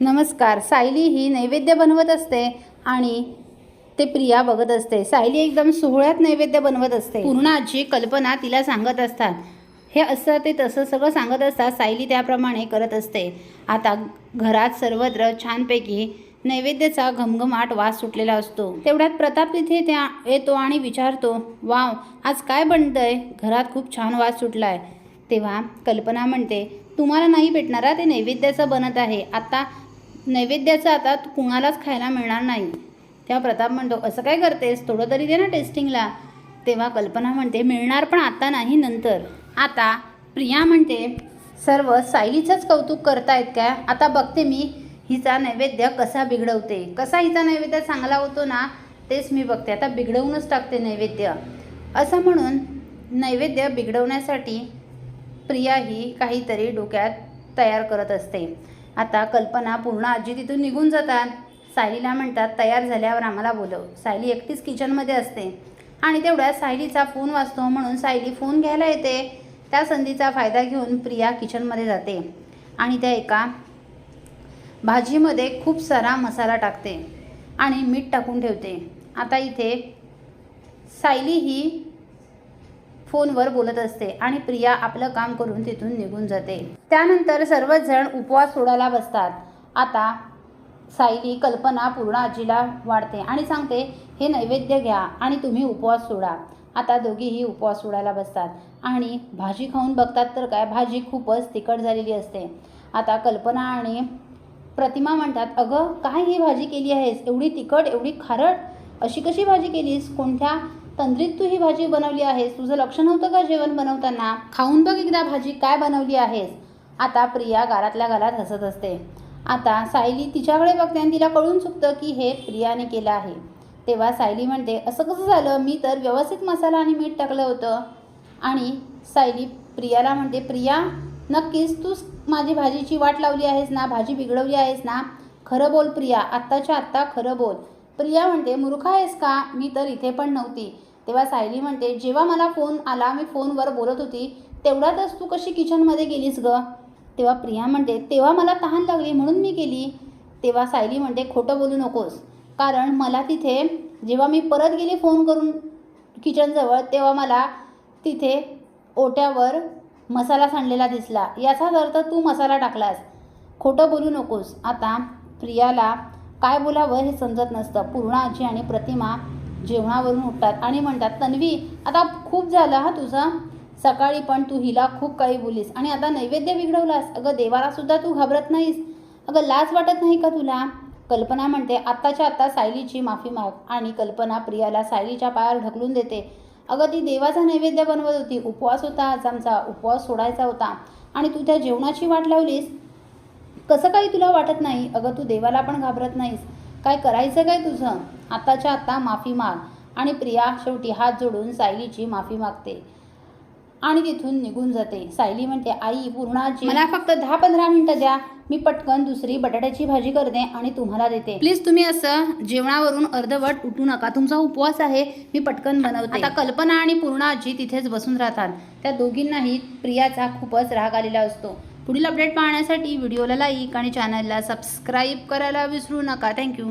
नमस्कार सायली ही नैवेद्य बनवत असते आणि ते प्रिया बघत असते. सायली एकदम सोहळ्यात नैवेद्य बनवत असते. पूर्ण आजी कल्पना तिला सांगत असतात. हे असं ते तसं सगळं सांगत असतात. सायली त्याप्रमाणे करत असते. आता घरात सर्वत्र छानपैकी नैवेद्याचा घमघमाट वास सुटलेला असतो. तेवढ्यात प्रताप तिथे त्या येतो आणि विचारतो वाव आज काय बनतंय? घरात खूप छान वास सुटलाय. तेव्हा कल्पना म्हणते तुम्हाला नाही भेटणार ते नैवेद्याचं बनत आहे. आता नैवेद्याचं आता कुणालाच खायला मिळणार नाही. तेव्हा प्रताप म्हणतो असं काय करतेस? थोडं तरी दे ना टेस्टिंगला. तेव्हा कल्पना म्हणते मिळणार पण आता नाही नंतर. आता प्रिया म्हणते सर्व सायलीचंच कौतुक करतायत काय? आता बघते मी हिचा नैवेद्य कसा बिघडवते. कसा हिचा नैवेद्य चांगला होतो ना तेच मी बघते. आता बिघडवूनच टाकते नैवेद्य. असं म्हणून नैवेद्य बिघडवण्यासाठी प्रिया ही काहीतरी डोक्यात तयार करत असते. आता कल्पना पूर्ण आजी तिथून निघून जातात. सायलीला म्हणतात तयार झाल्यावर आम्हाला बोलव. सायली एकटीच किचनमध्ये असते. आणि तेवढ्या सायलीचा फोन वाजतो म्हणून सायली फोन घ्यायला येते. त्या संधीचा फायदा घेऊन प्रिया किचनमध्ये जाते. आणि त्या एका भाजीमध्ये खूप सारा मसाला टाकते आणि मीठ टाकून ठेवते. आता इथे सायली ही फोनवर बोलत असते आणि प्रिया आपलं काम करून तिथून निघून जाते. त्यानंतर सर्वच जण उपवास सोडायला बसतात. आता सायली कल्पना पूर्ण आजीला वाढते आणि सांगते हे नैवेद्य घ्या आणि तुम्ही उपवास सोडा. आता दोघीही उपवास सोडायला बसतात. आणि भाजी खाऊन बघतात तर काय भाजी खूपच तिखट झालेली असते. आता कल्पना आणि प्रतिमा म्हणतात अगं काय ही भाजी केली आहेस? एवढी तिखट एवढी खारट? अशी कशी भाजी केलीस? कोणत्या तंद्रीत तू ही भाजी बनवली आहेस? तुझं लक्ष नव्हतं का जेवण बनवताना? खाऊन बघ एकदा भाजी काय बनवली आहेस. आता प्रिया गारातल्या गालात हसत असते. आता सायली तिच्याकडे बघते आणि तिला कळून चुकतं की हे प्रियाने केलं आहे. तेव्हा सायली म्हणते असं कसं झालं? मी तर व्यवस्थित मसाला आणि मीठ टाकलं होतं. आणि सायली प्रियाला म्हणते प्रिया नक्कीच तूच माझी भाजीची वाट लावली आहेस ना? भाजी बिघडवली आहेस ना? खरं बोल प्रिया आत्ताच्या आत्ता खरं बोल. प्रिया म्हणते मूर्ख आहेस का? मी तर इथे पण नव्हती. तेव्हा सायली म्हणते जेव्हा मला फोन आला मी फोनवर बोलत होती तेवढ्यातच तू कशी किचनमध्ये गेलीस ग? तेव्हा प्रिया म्हणते तेव्हा मला तहान लागली म्हणून मी गेली. तेव्हा सायली म्हणते खोटं बोलू नकोस कारण मला तिथे जेव्हा मी परत गेली फोन करून किचनजवळ तेव्हा मला तिथे ओट्यावर मसाला सांडलेला दिसला. याचाच अर्थ तू मसाला टाकलास. खोटं बोलू नकोस. आता प्रियाला काय बोलावं हे समजत नसतं. पूर्णाची आणि प्रतिमा जेवणावरून उठतात आणि म्हणतात तन्वी आता खूप झालं हा तुझा. सकाळी पण तू हिला खूप काही बोलीस आणि आता नैवेद्य बिघडवलास अगं देवाला सुद्धा तू घाबरत नाहीस. अगं लाज वाटत नाही का तुला? कल्पना म्हणते आत्ताच्या आत्ता सायलीची माफी माग आणि कल्पना प्रियाला सायलीच्या पायावर ढकलून देते. अगं ती देवाचा नैवेद्य बनवत होती. उपवास होता आज आमचा उपवास सोडायचा होता. आणि तू त्या जेवणाची वाट लावलीस? कसं काही तुला वाटत नाही? अगं तू देवाला पण घाबरत नाहीस. काय करायचं काय तुझं? आत्ताच्या आत्ता माफी माग. आणि प्रिया शेवटी हात जोडून सायलीची माफी मागते. आणि तिथून निघून जाते. सायली म्हणते आई पूर्णाची मला फक्त दहा पंधरा मिनिटं द्या. मी पटकन दुसरी बटाट्याची भाजी करते आणि तुम्हाला देते. प्लीज तुम्ही असं जेवणावरून अर्धवट उठू नका. तुमचा उपवास आहे. मी पटकन बनवते. आता कल्पना आणि पूर्णाजी तिथेच बसून राहतात. त्या दोघींनाही प्रियाचा खूपच राग आलेला असतो. पुढील अपडेट पाहण्यासाठी व्हिडिओला लाईक आणि चॅनलला सबस्क्राईब करायला विसरू नका. थँक्यू